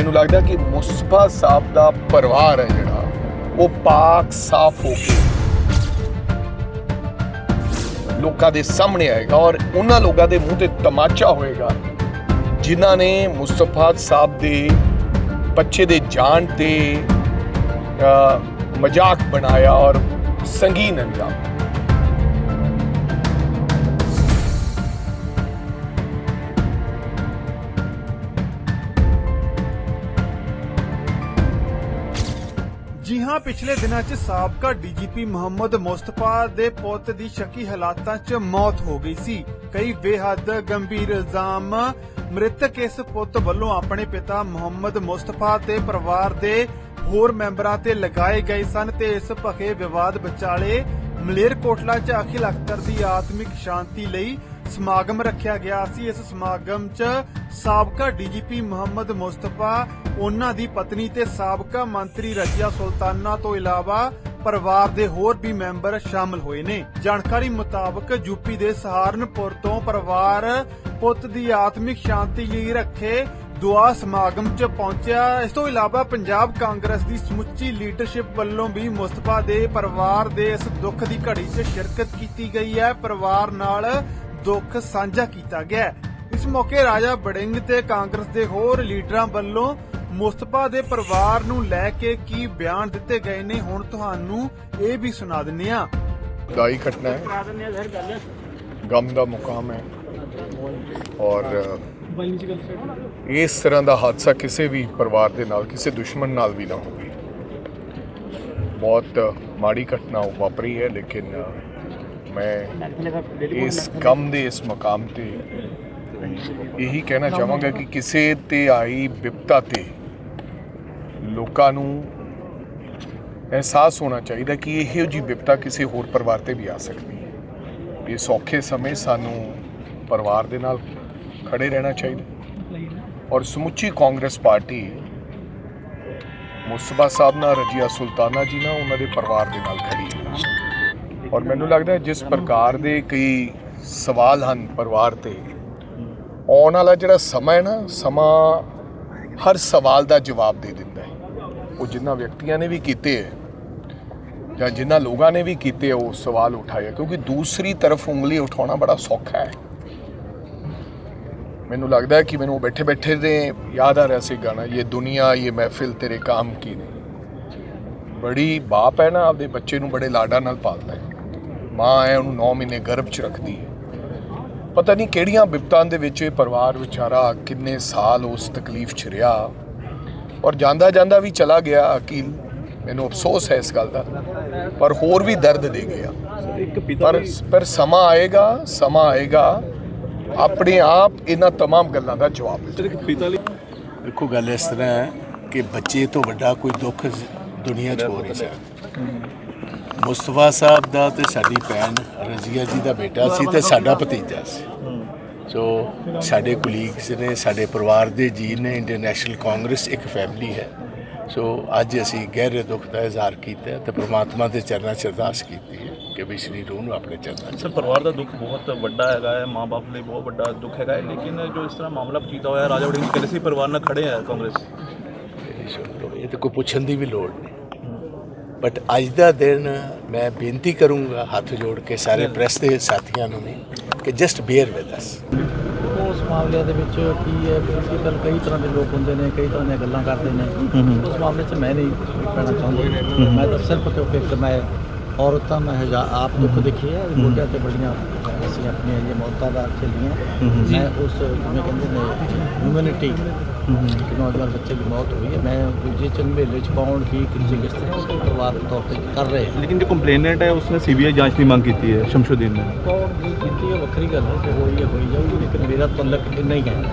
ਮੈਨੂੰ ਲੱਗਦਾ ਕਿ ਮੁਸਤਫਾ ਸਾਹਿਬ ਦਾ ਪਰਿਵਾਰ ਹੈ ਜਿਹੜਾ, ਉਹ ਪਾਕ ਸਾਫ਼ ਹੋ ਕੇ ਲੋਕਾਂ ਦੇ ਸਾਹਮਣੇ ਆਏਗਾ ਔਰ ਉਹਨਾਂ ਲੋਕਾਂ ਦੇ ਮੂੰਹ ਤੇ ਤਮਾਚਾ ਹੋਏਗਾ, ਜਿਨ੍ਹਾਂ ਨੇ ਮੁਸਤਫਾ ਸਾਹਿਬ ਦੇ ਬੱਚੇ ਦੇ ਜਾਨ ਤੇ ਮਜ਼ਾਕ ਬਣਾਇਆ ਔਰ ਸੰਗੀਨ ਅੰਜਾਮ ਜੀ ਹਾਂ, ਪਿਛਲੇ ਦਿਨਾਂ 'ਚ ਸਾਬਕਾ ਡੀਜੀਪੀ ਮੁਹੰਮਦ ਮੁਸਤਫਾ ਦੇ ਪੁੱਤ ਦੀ ਸ਼ੱਕੀ ਹਾਲਾਤਾਂ 'ਚ ਮੌਤ ਹੋ ਗਈ ਸੀ। ਕਈ ਬੇਹੱਦ ਗੰਭੀਰ ਇਲਜ਼ਾਮ ਮ੍ਰਿਤਕ ਇਸ ਪੁੱਤ ਵੱਲੋਂ ਆਪਣੇ ਪਿਤਾ ਮੁਹੰਮਦ ਮੁਸਤਫਾ ਤੇ ਪਰਿਵਾਰ ਦੇ ਹੋਰ ਮੈਂਬਰਾਂ ਤੇ ਲਗਾਏ ਗਏ ਸਨ ਤੇ ਇਸ ਭਖੇ ਵਿਵਾਦ ਵਿਚਾਲੇ ਮਲੇਰਕੋਟਲਾ 'ਚ ਅਖਿਲ ਅਖਤਰ ਦੀ ਆਤਮਿਕ ਸ਼ਾਂਤੀ ਲਈ ਸਮਾਗਮ ਰੱਖਿਆ ਗਿਆ ਸੀ। ਇਸ ਸਮਾਗਮ 'ਚ ਸਾਬਕਾ ਡੀਜੀਪੀ ਮੁਹੰਮਦ ਮੁਸਤਫਾ ਉਹਨਾਂ ਦੀ ਪਤਨੀ ਤੇ ਸਾਬਕਾ ਮੰਤਰੀ ਰਜੀਆ ਸੁਲਤਾਨਾ ਤੋਂ ਇਲਾਵਾ ਪਰਿਵਾਰ ਦੇ ਹੋਰ ਵੀ ਮੈਂਬਰ ਸ਼ਾਮਲ ਹੋਏ ਨੇ। ਜਾਣਕਾਰੀ ਮੁਤਾਬਕ ਯੂਪੀ ਦੇ ਸਹਾਰਨਪੁਰ ਤੋਂ ਪਰਿਵਾਰ ਪੁੱਤ ਦੀ ਆਤਮਿਕ ਸ਼ਾਂਤੀ ਲਈ ਰੱਖੇ ਦੁਆ ਸਮਾਗਮ 'ਚ ਪਹੁੰਚਿਆ। ਇਸ ਤੋਂ ਇਲਾਵਾ ਪੰਜਾਬ ਕਾਂਗਰਸ ਦੀ ਸਮੁੱਚੀ ਲੀਡਰਸ਼ਿਪ ਵੱਲੋਂ ਵੀ ਮੁਸਤਫਾ ਦੇ ਪਰਿਵਾਰ ਦੇ ਇਸ ਦੁੱਖ ਦੀ ਘੜੀ 'ਚ ਸ਼ਿਰਕਤ ਕੀਤੀ ਗਈ ਹੈ। ਪਰਿਵਾਰ ਨਾਲ ਦੁੱਖ ਸਾਂਝਾ ਕੀਤਾ ਗਿਆ ਇਸ ਮੌਕੇ ਰਾਜਾ ਬੜਿੰਗ ਤੇ ਕਾਂਗਰਸ ਦੇ ਹੋਰ ਲੀਡਰਾਂ ਵੱਲੋਂ ਮੁਸਤਫਾ ਦੇ ਪਰਿਵਾਰ ਨੂੰ ਲੈ ਕੇ ਕੀ ਬਿਆਨ ਦਿੱਤੇ ਗਏ ਨੇ ਹੁਣ ਤੁਹਾਨੂੰ ਇਹ ਵੀ ਸੁਣਾ ਦਿੰਨੇ ਆ ਦਾਈ ਘਟਨਾ ਹੈ। ਗਮ ਦਾ ਮੁਕਾਮ ਹੈ। ਔਰ ਇਸ ਤਰ੍ਹਾਂ ਦਾ ਹਾਦਸਾ ਕਿਸੇ ਵੀ ਪਰਿਵਾਰ ਦੇ ਨਾਲ ਕਿਸੇ ਦੁਸ਼ਮਣ ਨਾਲ ਵੀ ਨਾ ਹੋਵੇ। ਬਹੁਤ ਮਾੜੀ ਘਟਨਾ ਉਹ ਵਾਪਰੀ ਹੈ ਲੇਕਿਨ ਮੈਂ ਇਸ ਗਮ ਦੇ ਇਸ ਮਕਾਮ ਤੇ ਇਹੀ ਕਹਿਣਾ ਚਾਹਾਂਗਾ ਕਿ ਕਿਸੇ ਤੇ ਆਈ ਵਿਪਤਾ ਤੇ ਲੋਕਾਂ ਨੂੰ ਅਹਿਸਾਸ ਹੋਣਾ ਚਾਹੀਦਾ ਕਿ ਇਹੋ ਜਿਹੀ ਵਿਪਤਾ ਕਿਸੇ ਹੋਰ ਪਰਿਵਾਰ ਤੇ ਵੀ ਆ ਸਕਦੀ ਹੈ। ਇਸ ਔਖੇ ਸਮੇਂ ਸਾਨੂੰ ਪਰਿਵਾਰ ਦੇ ਨਾਲ ਖੜੇ ਰਹਿਣਾ ਚਾਹੀਦਾ ਔਰ ਸਮੁੱਚੀ ਕਾਂਗਰਸ ਪਾਰਟੀ ਮੁਸਤਫਾ ਸਾਹਿਬ ਨਾਲ, ਰਜੀਆ ਸੁਲਤਾਨਾ ਜੀ ਨਾਲ, ਉਹਨਾਂ ਦੇ ਪਰਿਵਾਰ ਦੇ ਨਾਲ ਖੜੀ ਹੈ। ਔਰ ਮੈਨੂੰ ਲੱਗਦਾ ਜਿਸ ਪ੍ਰਕਾਰ ਦੇ ਕਈ ਸਵਾਲ ਹਨ ਪਰਿਵਾਰ ਤੇ, ਆਉਣ ਵਾਲਾ ਜਿਹੜਾ ਸਮਾਂ ਹੈ ਨਾ, ਸਮਾਂ ਹਰ ਸਵਾਲ ਦਾ ਜਵਾਬ ਦੇ ਦਿੰਦਾ ਉਹ ਜਿਨ੍ਹਾਂ ਵਿਅਕਤੀਆਂ ਨੇ ਵੀ ਕੀਤੇ ਹੈ ਜਾਂ ਜਿਨ੍ਹਾਂ ਲੋਕਾਂ ਨੇ ਵੀ ਕੀਤੇ ਉਹ ਸਵਾਲ ਉਠਾਇਆ ਕਿਉਂਕਿ ਦੂਸਰੀ ਤਰਫ ਉਂਗਲੀ ਉਠਾਉਣਾ ਬੜਾ ਸੌਖਾ ਹੈ। ਮੈਨੂੰ ਲੱਗਦਾ ਹੈ ਕਿ ਮੈਨੂੰ ਬੈਠੇ ਬੈਠੇ ਦੇ ਯਾਦ ਆ ਰਿਹਾ ਸੀ ਗਾਣਾ, ਇਹ ਦੁਨੀਆ, ਇਹ ਮਹਿਫਿਲ ਤੇਰੇ ਕਾਮ ਕੀ ਨਹੀਂ ਬੜੀ ਬਾਪ ਹੈ ਨਾ, ਆਪਦੇ ਬੱਚੇ ਨੂੰ ਬੜੇ ਲਾਡਾਂ ਨਾਲ ਪਾਲਦਾ ਹੈ। ਮਾਂ ਹੈ, ਉਹਨੂੰ 9 ਮਹੀਨੇ ਗਰਭ 'ਚ ਰੱਖਦੀ ਹੈ। ਪਤਾ ਨਹੀਂ ਕਿਹੜੀਆਂ ਬਿਪਤਾਂ ਦੇ ਵਿੱਚ ਇਹ ਪਰਿਵਾਰ ਵਿਚਾਰਾ ਕਿੰਨੇ ਸਾਲ ਉਸ ਤਕਲੀਫ 'ਚ ਰਿਹਾ। ਔਰ ਜਾਂਦਾ ਜਾਂਦਾ ਵੀ ਚਲਾ ਗਿਆ ਅਕੀਲ ਮੈਨੂੰ ਅਫਸੋਸ ਹੈ ਇਸ ਗੱਲ ਦਾ ਪਰ ਹੋਰ ਵੀ ਦਰਦ ਦੇ ਗਿਆ ਪਰ ਪਰ ਸਮਾਂ ਆਏਗਾ ਸਮਾਂ ਆਏਗਾ ਆਪਣੇ ਆਪ ਇਹਨਾਂ तमाम ਗੱਲਾਂ ਦਾ ਜਵਾਬ ਮਿਲੇਗਾ ਦੇਖੋ ਗੱਲ ਇਸ ਤਰ੍ਹਾਂ ਹੈ ਕਿ ਬੱਚੇ ਤੋਂ ਵੱਡਾ ਕੋਈ ਦੁੱਖ ਜ਼- ਦੁਨੀਆ 'ਚ ਹੋ ਨਹੀਂ ਸਕਦਾ ਮੁਸਤਫਾ ਸਾਹਿਬ ਦਾ ਤੇ ਸਾਡੀ ਭੈਣ ਰਜ਼ੀਆ ਜੀ ਦਾ ਬੇਟਾ ਸੀ ਤੇ ਸਾਡਾ ਭਤੀਜਾ ਸੀ ਸੋ ਸਾਡੇ ਕੁਲੀਗਸ ਨੇ ਸਾਡੇ ਪਰਿਵਾਰ ਦੇ ਜੀ ਨੇ ਇੰਟਰਨੈਸ਼ਨਲ ਕਾਂਗਰਸ ਇੱਕ ਫੈਮਿਲੀ ਹੈ। ਸੋ ਅੱਜ ਅਸੀਂ ਗਹਿਰੇ ਦੁੱਖ ਦਾ ਇਜ਼ਹਾਰ ਕੀਤਾ ਤੇ ਪ੍ਰਮਾਤਮਾ ਦੇ ਚਰਨਾਂ 'ਚ ਅਰਦਾਸ ਕੀਤੀ ਹੈ ਕਿ ਵੀ ਸ਼੍ਰੀ ਰੂਹ ਨੂੰ ਆਪਣੇ ਚਰਨਾਂ 'ਚ ਸਰ ਪਰਿਵਾਰ ਦਾ ਦੁੱਖ ਬਹੁਤ ਵੱਡਾ ਹੈਗਾ ਹੈ ਮਾਂ-ਬਾਪ ਲਈ ਬਹੁਤ ਵੱਡਾ ਦੁੱਖ ਹੈਗਾ ਹੈ ਲੇਕਿਨ ਜੋ ਇਸ ਤਰ੍ਹਾਂ ਮਾਮਲਾ ਪਚੀਤਾ ਹੋਇਆ ਰਾਜਾ ਵੜਿੰਗ ਕਹਿੰਦੇ ਸੀ ਪਰਿਵਾਰ ਨਾਲ ਖੜੇ ਆ ਕਾਂਗਰਸ। ਇਹ ਤਾਂ ਕੋਈ ਪੁੱਛਣ ਦੀ ਵੀ ਲੋੜ ਨਹੀਂ। ਬਟ ਅੱਜ ਦਾ ਦਿਨ ਮੈਂ ਬੇਨਤੀ ਕਰੂੰਗਾ ਹੱਥ ਜੋੜ ਕੇ ਸਾਰੇ ਪ੍ਰੈਸ ਦੇ ਸਾਥੀਆਂ ਨੂੰ ਵੀ ਕਿ ਜਸਟ ਬੀਅਰ ਵਿਦ ਅਸ ਉਸ ਮਾਮਲੇ ਦੇ ਵਿੱਚ ਕੀ ਹੈ? ਪੋਲੀਟੀਕਲ ਕਈ ਤਰ੍ਹਾਂ ਦੇ ਲੋਕ ਹੁੰਦੇ ਨੇ ਕਈ ਤਰ੍ਹਾਂ ਦੀਆਂ ਗੱਲਾਂ ਕਰਦੇ ਨੇ। ਉਸ ਮਾਮਲੇ 'ਚ ਮੈਂ ਨਹੀਂ ਕਹਿਣਾ ਚਾਹੁੰਦਾ। ਮੈਂ ਤਾਂ ਸਿਰਫ ਕਿਉਂਕਿ ਇੱਕ ਮੈਂ ਔਰਤਾਂ ਮੈਂ ਹਜਾ ਆਪ ਦੁੱਖ ਦੇਖੀ ਹੈ। ਮੁੰਡਿਆਂ ਤੇ ਬੜੀਆਂ ਅਸੀਂ ਆਪਣੀਆਂ ਇਹ ਮੌਤਾਂ ਦਾ ਝੱਲੀਆਂ। ਮੈਂ ਉਸ ਜਿਵੇਂ ਕਹਿੰਦੇ ਨੇ ਹਿਊਮੈਨਿਟੀ ਕਿ ਨੌਜਵਾਨ ਬੱਚੇ ਦੀ ਮੌਤ ਹੋਈ ਹੈ। ਮੈਂ ਦੂਜੇ ਚੰਬੇਲੇ 'ਚ ਪਾਉਣ ਕੀ ਕਿਸੇ ਕਿਸ ਤਰ੍ਹਾਂ ਦੇ ਪਰਿਵਾਰ ਦੇ ਤੌਰ ਤੇ ਕਰ ਰਹੇ ਹਾਂ ਲੇਕਿਨ ਜੋ ਕੰਪਲੇਨੈਂਟ ਹੈ ਉਸਨੇ ਸੀਬੀਆਈ ਜਾਂਚ ਦੀ ਮੰਗ ਕੀਤੀ ਹੈ ਸ਼ਮਸ਼ੁਦੀਨ ਨੇ। ਕੌਣ ਦੀ ਕੀਤੀ ਹੈ ਵੱਖਰੀ ਗੱਲ ਹੈ ਕਿ ਹੋਈ ਹੈ ਹੋਈ ਜਾਊਗੀ ਲੇਕਿਨ ਮੇਰਾ ਤਲਕ ਇੰਨਾ ਹੀ ਹੈ